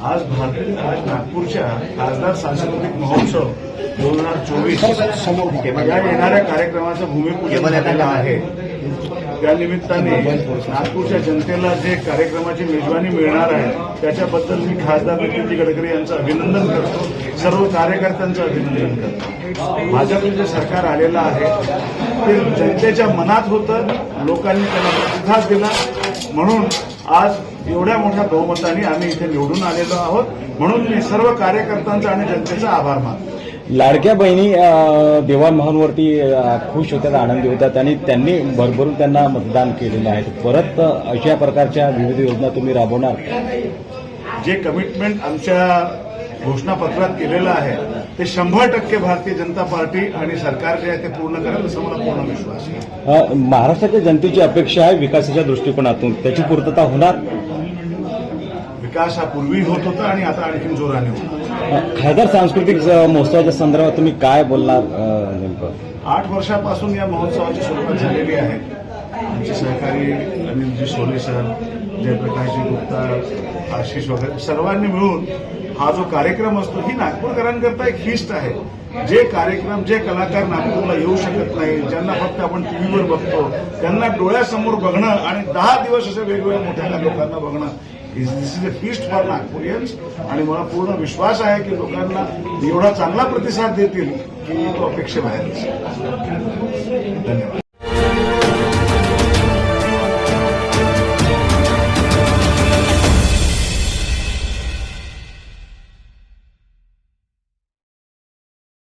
नागपूरच्या खासदार सांस्कृतिक महोत्सव दोन हजार चोवीस या येणाऱ्या कार्यक्रमाचं भूमिपूजन झालेलं आहे. त्या निमित्ताने नागपूरच्या जनतेला जे कार्यक्रमाची मेजवानी मिळणार आहे त्याच्याबद्दल मी खासदार नितीनजी गडकरी यांचं अभिनंदन करतो. सर्व कार्यकर्त्यांचं अभिनंदन करतो. भाजपचं जे सरकार आलेलं आहे ते जनतेच्या मनात होतं लोकांनी त्याला प्रतिसाद दिला. म्हणून आज एवढ्या मोठ्या बहुमताने आम्ही इथे निवडून आलेलो आहोत. म्हणून मी सर्व कार्यकर्त्यांचा आणि जनतेचा आभार मानतो. लाडक्या बहिणी अ, देवाण भावांवरती अ, खुश होत्यात आनंदी होत्यात आणि त्यांनी भरभरून त्यांना मतदान केलेलं आहे. परत अशा प्रकारच्या विविध योजना तुम्ही राबवणार? जे कमिटमेंट आमच्या घोषणापत्रात केलेलं आहे ते शंभर टक्के भारतीय जनता पार्टी आणि सरकार जे आहे ते पूर्ण करेल असं मला पूर्ण विश्वास आहे. महाराष्ट्राच्या जनतेची अपेक्षा आहे विकासाच्या दृष्टिकोनातून. त्याची पूर्तता होणार? विकास हा पूर्वी होत होता आणि आता आणखी जोराने अ, खासदार सांस्कृतिक महोत्सवाच्या संदर्भात तुम्ही काय बोलणार नेमकं? आठ वर्षापासून या महोत्सवाची सुरुवात झालेली आहे. आमचे सहकारी अनिलजी सोले सर जयप्रकाशजी गुप्ता आशिष वगैरे सर्वांनी मिळून हा जो कार्यक्रम असतो ही नागपूरकरांकरता एक हिस्ट आहे. जे कार्यक्रम जे कलाकार नागपूरला येऊ शकत नाही ज्यांना फक्त आपण टीव्हीवर बघतो त्यांना डोळ्यासमोर बघणं आणि दहा दिवस अशा वेगवेगळ्या मोठ्या लोकांना बघणं this is a feast for Nagpurians आणि मला पूर्ण विश्वास आहे की लोकांना एवढा चांगला प्रतिसाद देतील की तो अपेक्षेबाहेर असेल. धन्यवाद.